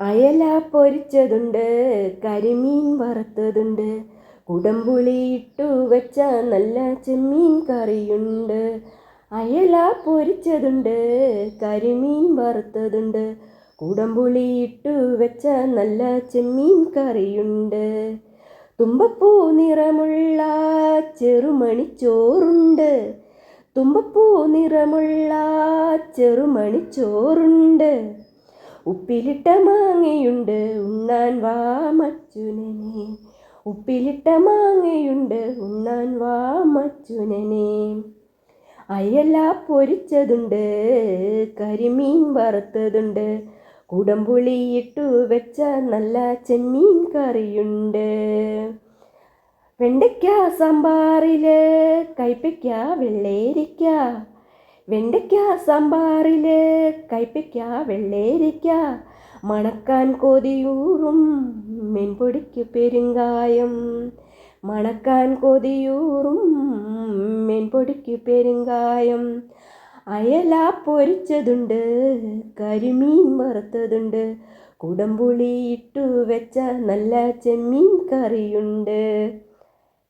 അയല പൊരിച്ചതുണ്ട് കരിമീൻ വറുത്തതുണ്ട്. കുടംപുളി ഇട്ടു വെച്ച നല്ല ചെമ്മീൻ കറിയുണ്ട്. അയല പൊരിച്ചതുണ്ട് കരിമീൻ വറുത്തതുണ്ട്. കുടംപുളി ഇട്ടു വെച്ച നല്ല ചെമ്മീൻ കറിയുണ്ട്. തുമ്പപ്പൂ നിറമുള്ള ചെറുമണിച്ചോറുണ്ട് തുമ്പപ്പൂ നിറമുള്ള ചെറുമണിച്ചോറുണ്ട് ഉപ്പിലിട്ട മാങ്ങയുണ്ട് ഉണ്ണാൻ വാ മച്ചുനനെ. ഉപ്പിലിട്ട മാങ്ങയുണ്ട് ഉണ്ണാൻ വാ മച്ചുനനെ. അയല പൊരിച്ചതുണ്ട് കരിമീൻ വറുത്തതുണ്ട്. കുടംപുളി ഇട്ടു വെച്ച നല്ല ചെമ്മീൻ കറിയുണ്ട്. വെണ്ടയ്ക്ക സാമ്പാറിൽ കൈപ്പയ്ക്ക വെള്ളേരിക്ക വെണ്ടയ്ക്ക സാമ്പാറിൽ കൈപ്പയ്ക്ക വെള്ളേരിക്ക മണക്കാൻ കൊതിയൂറും മെൻപൊടിക്ക് പെരുങ്കായം. മണക്കാൻ കൊതിയൂറും മെൻപൊടിക്ക് പെരുങ്കായം. അയല പൊരിച്ചതുണ്ട് കരിമീൻ വറുത്തതുണ്ട് കുടംപുളി ഇട്ടു വെച്ച നല്ല ചെമ്മീൻ കറിയുണ്ട്.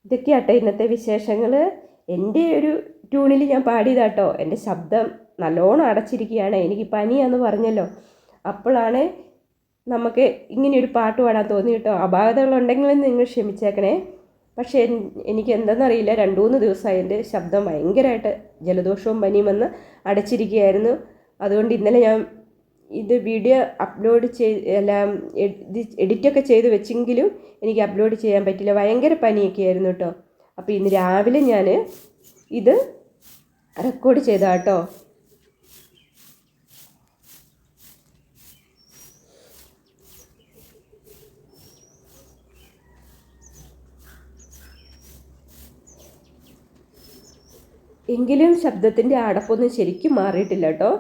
ഇതൊക്കെയാട്ടോ ഇന്നത്തെ വിശേഷങ്ങൾ എന്റെ ഒരു ട്യൂണിൽ ഞാൻ പാടിയതാട്ടോ. എന്റെ ശബ്ദം നല്ലോണം അടച്ചിരിക്കുകയാണ്. എനിക്ക് പനിയാന്ന് പറഞ്ഞല്ലോ. അപ്പോഴാണ് നമുക്ക് ഇങ്ങനെയൊരു പാട്ട് പാടാൻ തോന്നി കേട്ടോ. അപാകതകളുണ്ടെങ്കിലും നിങ്ങൾ ക്ഷമിച്ചേക്കണേ. പക്ഷേ എനിക്ക് എന്തെന്നറിയില്ല. രണ്ട് മൂന്ന് ദിവസമായി എന്റെ ശബ്ദം ഭയങ്കരമായിട്ട് ജലദോഷവും പനിയും വന്ന് അടച്ചിരിക്കുകയായിരുന്നു. അതുകൊണ്ട് ഇന്നലെ ഞാൻ ഇത് വീഡിയോ അപ്ലോഡ് ചെയ്ത് എല്ലാം എഡിറ്റൊക്കെ ചെയ്ത് വെച്ചെങ്കിലും എനിക്ക് അപ്ലോഡ് ചെയ്യാൻ പറ്റില്ല. ഭയങ്കര പനിയൊക്കെ ആയിരുന്നു കേട്ടോ. അപ്പോൾ ഇന്ന് രാവിലെ ഞാൻ ഇത് റെക്കോർഡ് ചെയ്താട്ടോ. എങ്കിലും ശബ്ദത്തിന്റെ അടപ്പൊന്നും ശരിക്കും മാറിയിട്ടില്ല കേട്ടോ.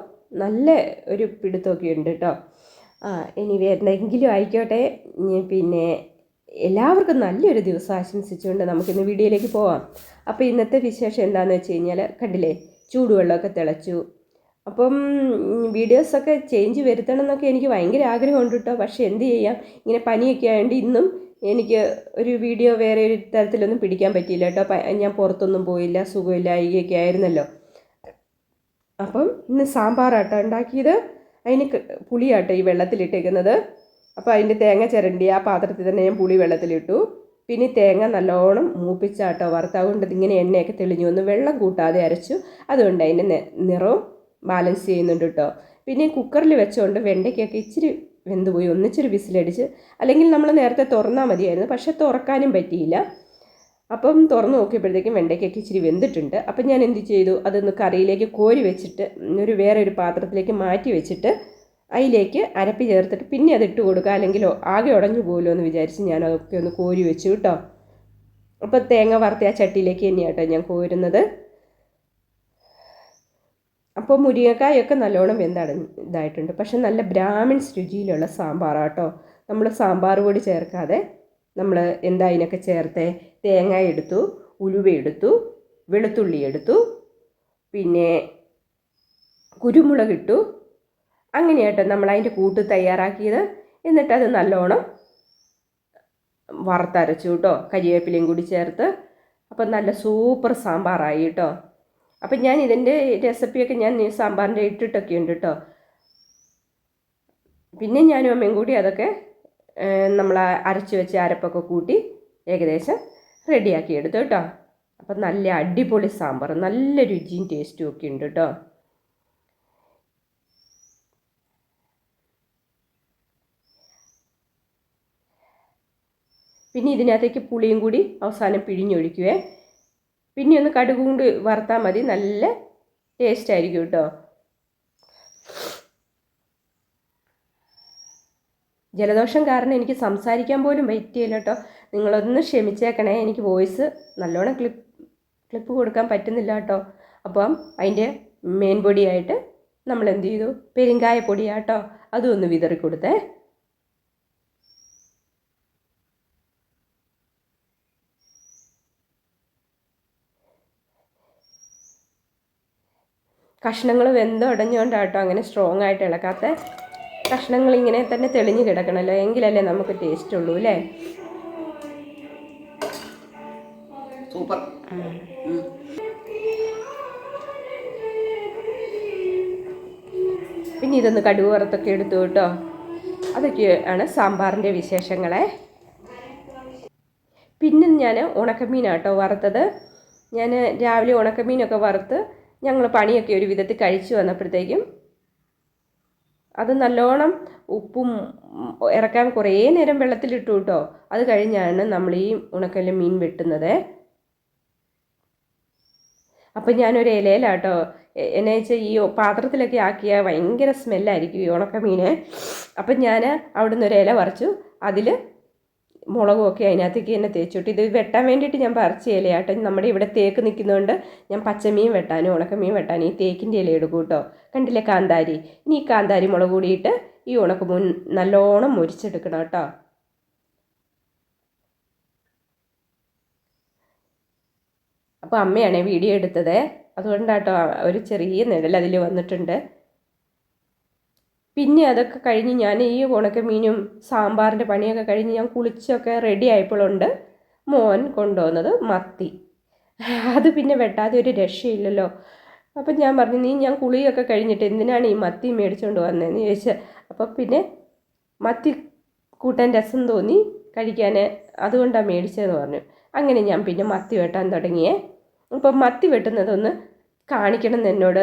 നല്ല ഒരു പിടുത്തമൊക്കെ ഉണ്ട് കേട്ടോ. ആ ഇനി വരുന്നെങ്കിലും ആയിക്കോട്ടെ. പിന്നെ എല്ലാവർക്കും നല്ലൊരു ദിവസം ആശംസിച്ചുകൊണ്ട് നമുക്കിന്ന് വീഡിയോയിലേക്ക് പോവാം. അപ്പോൾ ഇന്നത്തെ വിശേഷം എന്താണെന്ന് വെച്ച് കഴിഞ്ഞാൽ കണ്ടില്ലേ? ചൂടുവെള്ളമൊക്കെ തിളച്ചു. അപ്പം വീഡിയോസൊക്കെ ചേഞ്ച് വരുത്തണം എന്നൊക്കെ എനിക്ക് ഭയങ്കര ആഗ്രഹമുണ്ട് കേട്ടോ. പക്ഷേ എന്ത് ചെയ്യാം? ഇങ്ങനെ പനിയൊക്കെ ആയതുകൊണ്ട് ഇന്നും എനിക്ക് ഒരു വീഡിയോ വേറെ ഒരു തരത്തിലൊന്നും പിടിക്കാൻ പറ്റിയില്ല കേട്ടോ. ഞാൻ പുറത്തൊന്നും പോയില്ല സുഖമില്ലായികയൊക്കെ ആയിരുന്നല്ലോ. അപ്പം ഇന്ന് സാമ്പാറാട്ടോ ഉണ്ടാക്കിയത്. അതിന് പുളിയാട്ടോ ഈ വെള്ളത്തിലിട്ടേക്കുന്നത്. അപ്പോൾ അതിന്റെ തേങ്ങ ചിരണ്ടി ആ പാത്രത്തിൽ തന്നെ ഞാൻ പുളി വെള്ളത്തിലിട്ടു. പിന്നെ തേങ്ങ നല്ലോണം മൂപ്പിച്ചാട്ടോ വറുത്താകൊണ്ട് ഇങ്ങനെ എണ്ണയൊക്കെ തെളിഞ്ഞു. വന്ന് വെള്ളം കൂട്ടാതെ അരച്ചു. അതുകൊണ്ട് അതിന്റെ നിറവും ബാലൻസ് ചെയ്യുന്നുണ്ട് കേട്ടോ പിന്നെ കുക്കറിൽ വെച്ചുകൊണ്ട് വെണ്ടയ്ക്കൊക്കെ ഇച്ചിരി വെന്തുപോയി. ഒന്നിച്ചൊരു വിസിലടിച്ച് അല്ലെങ്കിൽ നമ്മൾ നേരത്തെ തുറന്നാൽ മതിയായിരുന്നു. പക്ഷേ തുറക്കാനും പറ്റിയില്ല. അപ്പം തുറന്ന് നോക്കിയപ്പോഴത്തേക്കും വെണ്ടയ്ക്കൊക്കെ ഇച്ചിരി വെന്തിട്ടുണ്ട്. അപ്പം ഞാൻ എന്ത് ചെയ്തു? അതൊന്ന് കറിയിലേക്ക് കോരി വെച്ചിട്ട് ഒരു വേറെ ഒരു പാത്രത്തിലേക്ക് മാറ്റി വെച്ചിട്ട് അതിലേക്ക് അരപ്പി ചേർത്തിട്ട് പിന്നെ അത് ഇട്ട് കൊടുക്കുക. അല്ലെങ്കിൽ ആകെ ഉടഞ്ഞു പോകുമല്ലോ എന്ന് വിചാരിച്ച് ഞാൻ അതൊക്കെ ഒന്ന് കോരി വെച്ചു കേട്ടോ. അപ്പോൾ തേങ്ങ വറുത്ത ആ ചട്ടിയിലേക്ക് തന്നെയാട്ടോ ഞാൻ കോരുന്നത്. അപ്പോൾ മുരിങ്ങക്കായൊക്കെ നല്ലോണം വെന്തടഞ്ഞ് ഇതായിട്ടുണ്ട്. പക്ഷെ നല്ല ബ്രാഹ്മിൺസ് രുചിയിലുള്ള സാമ്പാറാട്ടോ നമ്മൾ സാമ്പാർ പൊടി ചേർക്കാതെ നമ്മൾ എന്താ അതിനൊക്കെ ചേർത്ത്? തേങ്ങ എടുത്തു ഉലുവ എടുത്തു വെളുത്തുള്ളി എടുത്തു പിന്നെ കുരുമുളക് ഇട്ടു അങ്ങനെയാട്ടോ നമ്മൾ അതിന്റെ കൂട്ട് തയ്യാറാക്കിയത്. എന്നിട്ടത് നല്ലോണം വറുത്തരച്ചു കേട്ടോ കരിവേപ്പിലയും കൂടി ചേർത്ത്. അപ്പം നല്ല സൂപ്പർ സാമ്പാറായി കേട്ടോ. അപ്പം ഞാൻ ഇതിന്റെ റെസിപ്പിയൊക്കെ ഞാൻ സാമ്പാറിന്റെ ഇട്ടിട്ടൊക്കെ ഉണ്ട് കേട്ടോ. പിന്നെ ഞാനും അമ്മയും കൂടി അതൊക്കെ നമ്മൾ അരച്ച് വെച്ച് അരപ്പൊക്കെ കൂട്ടി ഏകദേശം റെഡിയാക്കി എടുത്തു കേട്ടോ. അപ്പം നല്ല അടിപൊളി സാമ്പാർ നല്ല രുചിയും ടേസ്റ്റും ഒക്കെ ഉണ്ട് കേട്ടോ. പിന്നെ ഇതിനകത്തേക്ക് പുളിയും കൂടി അവസാനം പിഴിഞ്ഞൊഴിക്കുവേ. പിന്നെ ഒന്ന് കടുക് കൊണ്ട് വറുത്താൽ മതി. നല്ല ടേസ്റ്റ് ആയിരിക്കും കേട്ടോ ജലദോഷം കാരണം എനിക്ക് സംസാരിക്കാൻ പോലും പറ്റിയില്ല കേട്ടോ നിങ്ങളൊന്ന് ക്ഷമിച്ചേക്കണേ. എനിക്ക് വോയിസ് നല്ലോണം ക്ലിപ്പ് ക്ലിപ്പ് കൊടുക്കാൻ പറ്റുന്നില്ല കേട്ടോ അപ്പം അതിന്റെ മെയിൻ പൊടിയായിട്ട് നമ്മൾ എന്ത് ചെയ്തു? പെരുങ്കായ പൊടിയാട്ടോ അതും ഒന്ന് വിതറി കൊടുത്തേ കഷ്ണങ്ങൾ വെന്തുടഞ്ഞുകൊണ്ടാട്ടോ അങ്ങനെ സ്ട്രോങ് ആയിട്ട് ഇളക്കാത്ത. കഷ്ണങ്ങൾ ഇങ്ങനെ തന്നെ തെളിഞ്ഞ് കിടക്കണമല്ലോ എങ്കിലല്ലേ നമുക്ക് ടേസ്റ്റ് ഉള്ളൂ അല്ലേ? സൂപ്പർ പിന്നെ ഇതൊന്ന് കടുവ് വറുത്തൊക്കെ എടുത്തു കേട്ടോ. അതൊക്കെയാണ് സാമ്പാറിന്റെ വിശേഷങ്ങളെ. പിന്നെ ഞാൻ ഉണക്കമീനാട്ടോ വറുത്തത്. ഞാൻ രാവിലെ ഉണക്കമീനൊക്കെ വറുത്ത് ഞങ്ങൾ പണിയൊക്കെ ഒരു വിധത്തിൽ കഴിച്ചു വന്നപ്പോഴത്തേക്കും അത് നല്ലോണം ഉപ്പും ഇറക്കാൻ കുറേ നേരം വെള്ളത്തിലിട്ടു കേട്ടോ. അത് കഴിഞ്ഞാണ് നമ്മൾ ഈ ഉണക്കലിൽ മീൻ വെട്ടുന്നത്. അപ്പം ഞാനൊരു ഇലയിലാട്ടോ എന്നു വെച്ചാൽ ഈ പാത്രത്തിലൊക്കെ ആക്കിയ ഭയങ്കര സ്മെല്ലായിരിക്കും ഈ ഉണക്ക മീൻ അപ്പം ഞാൻ അവിടുന്ന് ഒരു ഇല പറിച്ചു. അതിൽ മുളകും ഒക്കെ അതിനകത്തേക്ക് തന്നെ തേച്ചിട്ട് ഇത് വെട്ടാൻ വേണ്ടിയിട്ട് ഞാൻ പറിച്ച ഇലയാട്ടെ. നമ്മുടെ ഇവിടെ തേക്ക് നിൽക്കുന്നതുകൊണ്ട് ഞാൻ പച്ചമീൻ വെട്ടാനും ഉണക്കമീൻ വെട്ടാനും ഈ തേക്കിന്റെ ഇല എടുക്കും കേട്ടോ. കണ്ടില്ലേ കാന്താരി? ഇനി ഈ കാന്താരി മുളക് കൂടിയിട്ട് ഈ ഉണക്കമീൻ നല്ലോണം മുരിച്ചെടുക്കണം കേട്ടോ. അപ്പോൾ അമ്മയാണ് വീഡിയോ എടുത്തത്. അതുകൊണ്ടാട്ടോ ഒരു ചെറിയ നിഴൽ അതിൽ വന്നിട്ടുണ്ട്. പിന്നെ അതൊക്കെ കഴിഞ്ഞ് ഞാൻ ഈ ഉണക്കമീനും സാമ്പാറിന്റെ പണിയൊക്കെ കഴിഞ്ഞ് ഞാൻ കുളിച്ചൊക്കെ റെഡി ആയപ്പോഴുണ്ട് മോൻ കൊണ്ടുവന്നത് മത്തി. അത് പിന്നെ വെട്ടാതെ ഒരു രക്ഷയില്ലല്ലോ. അപ്പം ഞാൻ പറഞ്ഞു നീ ഞാൻ കുളിയൊക്കെ കഴിഞ്ഞിട്ട് എന്തിനാണ് ഈ മത്തി മേടിച്ചുകൊണ്ട് വന്നതെന്ന് ചോദിച്ചാൽ അപ്പം പിന്നെ മത്തി കൂട്ടാൻ രസം തോന്നി കഴിക്കാൻ അതുകൊണ്ടാണ് മേടിച്ചതെന്ന് പറഞ്ഞു. അങ്ങനെ ഞാൻ പിന്നെ മത്തി വെട്ടാൻ തുടങ്ങിയേ. അപ്പം മത്തി വെട്ടുന്നതൊന്ന് കാണിക്കണം എന്നോട്.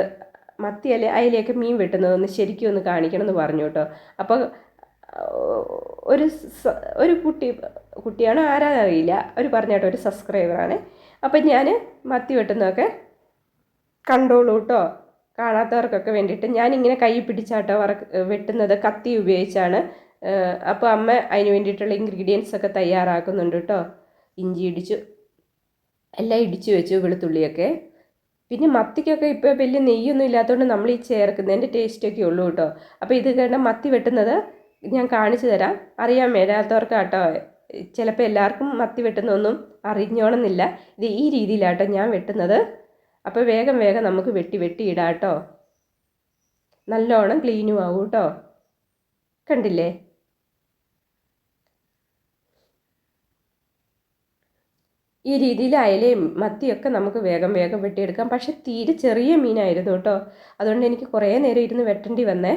മത്തി അല്ലെ അതിലേക്ക് മീൻ വെട്ടുന്നതൊന്ന് ശരിക്കും ഒന്ന് കാണിക്കണം എന്ന് പറഞ്ഞു കേട്ടോ. അപ്പോൾ ഒരു ഒരു കുട്ടി കുട്ടിയാണ് ആരാന്നറിയില്ല അവർ പറഞ്ഞ കേട്ടോ ഒരു സബ്സ്ക്രൈബറാണ് അപ്പം ഞാൻ മത്തി വെട്ടുന്നതൊക്കെ കണ്ടോളൂ കേട്ടോ. കാണാത്തവർക്കൊക്കെ വേണ്ടിയിട്ട്. ഞാനിങ്ങനെ കൈ പിടിച്ചാട്ടോ വറക്ക് വെട്ടുന്നത് കത്തി ഉപയോഗിച്ചാണ്. അപ്പോൾ അമ്മ അതിന് വേണ്ടിയിട്ടുള്ള ഇൻഗ്രീഡിയൻസ് ഒക്കെ തയ്യാറാക്കുന്നുണ്ട് കേട്ടോ. ഇഞ്ചി ഇടിച്ചു എല്ലാം ഇടിച്ചു വെച്ചു വെളുത്തുള്ളിയൊക്കെ. പിന്നെ മത്തിക്കൊക്കെ ഇപ്പോൾ വലിയ നെയ്യൊന്നും ഇല്ലാത്തതുകൊണ്ട് നമ്മൾ ഈ ചേർക്കുന്നതിന്റെ ടേസ്റ്റൊക്കെ ഉള്ളൂ കേട്ടോ. അപ്പോൾ ഇത് കാരണം മത്തി വെട്ടുന്നത് ഞാൻ കാണിച്ചു തരാം. അറിയാൻ മേലാത്തവർക്ക് കേട്ടോ ചിലപ്പോൾ എല്ലാവർക്കും മത്തി വെട്ടുന്നൊന്നും അറിഞ്ഞോണമെന്നില്ല ഇത് ഈ രീതിയിലാട്ടോ ഞാൻ വെട്ടുന്നത്. അപ്പോൾ വേഗം വേഗം നമുക്ക് വെട്ടി വെട്ടി ഇടാം കേട്ടോ നല്ലോണം ക്ലീനും ആവും കേട്ടോ കണ്ടില്ലേ? ഈ രീതിയിൽ അയലയും മത്തിയൊക്കെ നമുക്ക് വേഗം വേഗം വെട്ടിയെടുക്കാം. പക്ഷെ തീരെ ചെറിയ മീനായിരുന്നു കേട്ടോ. അതുകൊണ്ട് എനിക്ക് കുറേ നേരം ഇരുന്ന് വെട്ടേണ്ടി വന്നേ.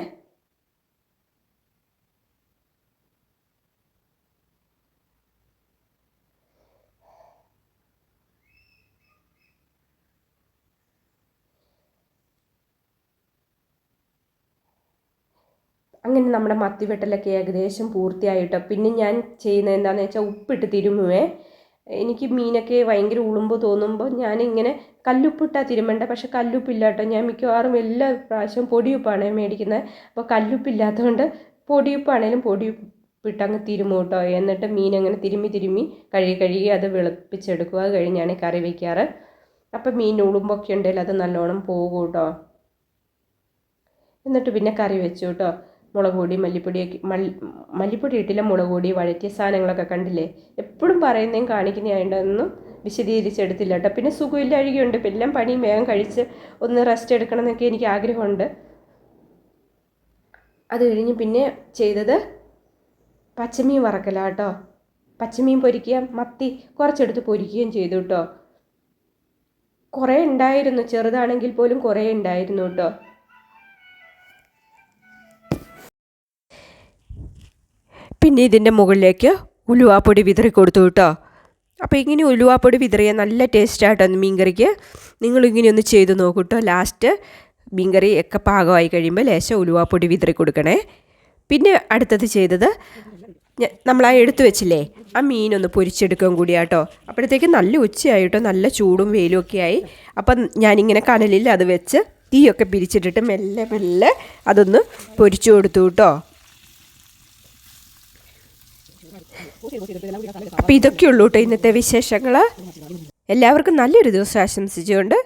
അങ്ങനെ നമ്മുടെ മത്തി വെട്ടലൊക്കെ ഏകദേശം പൂർത്തിയായിട്ടോ പിന്നെ ഞാൻ ചെയ്യുന്നത് എന്താണെന്ന് വെച്ചാൽ ഉപ്പിട്ട് തിരുമുവേ. എനിക്ക് മീനൊക്കെ ഭയങ്കര ഉളുമ്പ് തോന്നുമ്പോൾ ഞാനിങ്ങനെ കല്ലുപ്പിട്ടാ തിരുമണ്ട പക്ഷെ കല്ലുപ്പില്ല കേട്ടോ. ഞാൻ മിക്കവാറും എല്ലാ പ്രാവശ്യവും പൊടിയുപ്പാണ് മേടിക്കുന്നത്. അപ്പോൾ കല്ലുപ്പില്ലാത്തതുകൊണ്ട് പൊടിയുപ്പാണേലും പൊടിയുപ്പിട്ട് അങ്ങ് തിരുമും കേട്ടോ. എന്നിട്ട് മീൻ അങ്ങനെ തിരുമ്മി തിരുമ്മി കഴുകി കഴുകി അത് വെളുപ്പിച്ചെടുക്കുക അത് കഴിഞ്ഞാണ് കറി വയ്ക്കാറ്. അപ്പോൾ മീൻ ഉളുമ്പൊക്കെ ഉണ്ടെങ്കിൽ അത് നല്ലോണം പോകും കേട്ടോ. എന്നിട്ട് പിന്നെ കറി വെച്ചു കേട്ടോ. മുളക് പൊടി മല്ലിപ്പൊടിയൊക്കെ മല്ലി മല്ലിപ്പൊടി ഇട്ടില്ല മുളക് പൊടി വഴറ്റിയ സാധനങ്ങളൊക്കെ കണ്ടില്ലേ? എപ്പോഴും പറയുന്നതും കാണിക്കുന്നതായിട്ടൊന്നും വിശദീകരിച്ചെടുത്തില്ല കേട്ടോ. പിന്നെ സുഖമില്ല അഴുകിയുണ്ട്. ഇപ്പം എല്ലാം പണിയും വേഗം കഴിച്ച് ഒന്ന് റെസ്റ്റ് എടുക്കണം എന്നൊക്കെ എനിക്ക് ആഗ്രഹമുണ്ട്. അത് കഴിഞ്ഞ് പിന്നെ ചെയ്തത് പച്ചമീൻ വറക്കല കേട്ടോ. പച്ചമീൻ പൊരിക്കുക മത്തി കുറച്ചെടുത്ത് പൊരിക്കുകയും ചെയ്തു കേട്ടോ. കുറേ ഉണ്ടായിരുന്നു. ചെറുതാണെങ്കിൽ പോലും കുറേ ഉണ്ടായിരുന്നു കേട്ടോ. പിന്നെ ഇതിന്റെ മുകളിലേക്ക് ഉലുവാപ്പൊടി വിതറി കൊടുത്തു കേട്ടോ. അപ്പോൾ ഇങ്ങനെ ഉലുവാപ്പൊടി വിതറിയ നല്ല ടേസ്റ്റായിട്ടാണ് മീൻകറിക്ക്. നിങ്ങളിങ്ങനെ ഒന്ന് ചെയ്ത് നോക്കൂ കേട്ടോ ലാസ്റ്റ് മീൻകറി ഒക്കെ പാകമായി കഴിയുമ്പോൾ ലേശം ഉലുവാപ്പൊടി വിതറി കൊടുക്കണേ. പിന്നെ അടുത്തത് ചെയ്തത് നമ്മൾ ആ എടുത്തു വെച്ചില്ലേ ആ മീനൊന്ന് പൊരിച്ചെടുക്കാൻ കൂടിയാട്ടോ അപ്പോഴത്തേക്ക് നല്ല ഉച്ചയായിട്ടോ നല്ല ചൂടും വെയിലും ഒക്കെ ആയി. അപ്പം ഞാനിങ്ങനെ കനലിൽ അത് വെച്ച് തീയൊക്കെ പിരിച്ചിട്ടിട്ട് മെല്ലെ മെല്ലെ അതൊന്ന് പൊരിച്ചു കൊടുത്തു കേട്ടോ അപ്പോൾ ഇതൊക്കെയുള്ളൂ കേട്ടോ ഇന്നത്തെ വിശേഷങ്ങൾ എല്ലാവർക്കും നല്ലൊരു ദിവസം ആശംസിച്ചുകൊണ്ട്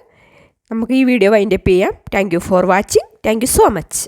നമുക്ക് ഈ വീഡിയോ വൈൻഡപ്പ് ചെയ്യാം. Thank you for watching thank you so much